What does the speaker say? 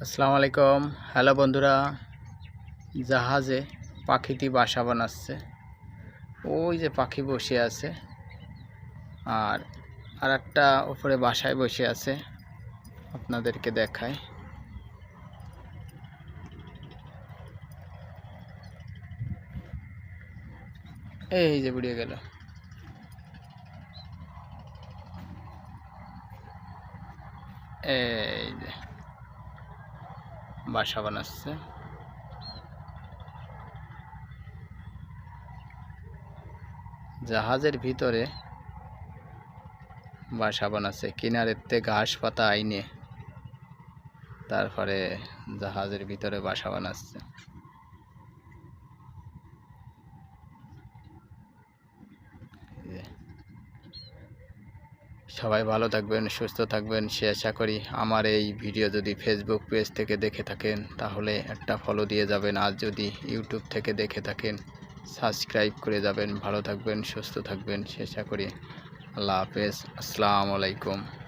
আসসালামু আলাইকুম। হ্যালো বন্ধুরা, জাহাজে পাখিটি বাসা বানাচ্ছে। ওই যে পাখি বসে আছে, আর আর একটা উপরে বাসায় বসে আছে, আপনাদেরকে দেখায় এই যে বুড়িয়ে গেল। এই যে। বাসা বানাচ্ছে। জাহাজের ভিতরে বাসা বানাচ্ছে কিনারেতে ঘাস পাতা আইনে। তারপরে জাহাজের ভিতরে বাসা বানাচ্ছে। সবাই ভালো থাকবেন, সুস্থ থাকবেন। সে আশা করি আমার এই ভিডিও যদি ফেসবুক পেজ থেকে দেখে থাকেন, তাহলে একটা ফলো দিয়ে যাবেন। আর যদি ইউটিউব থেকে দেখে থাকেন সাবস্ক্রাইব করে যাবেন। ভালো থাকবেন, সুস্থ থাকবেন। সে আশা করি। আল্লাহ হাফেজ। আসসালামু আলাইকুম।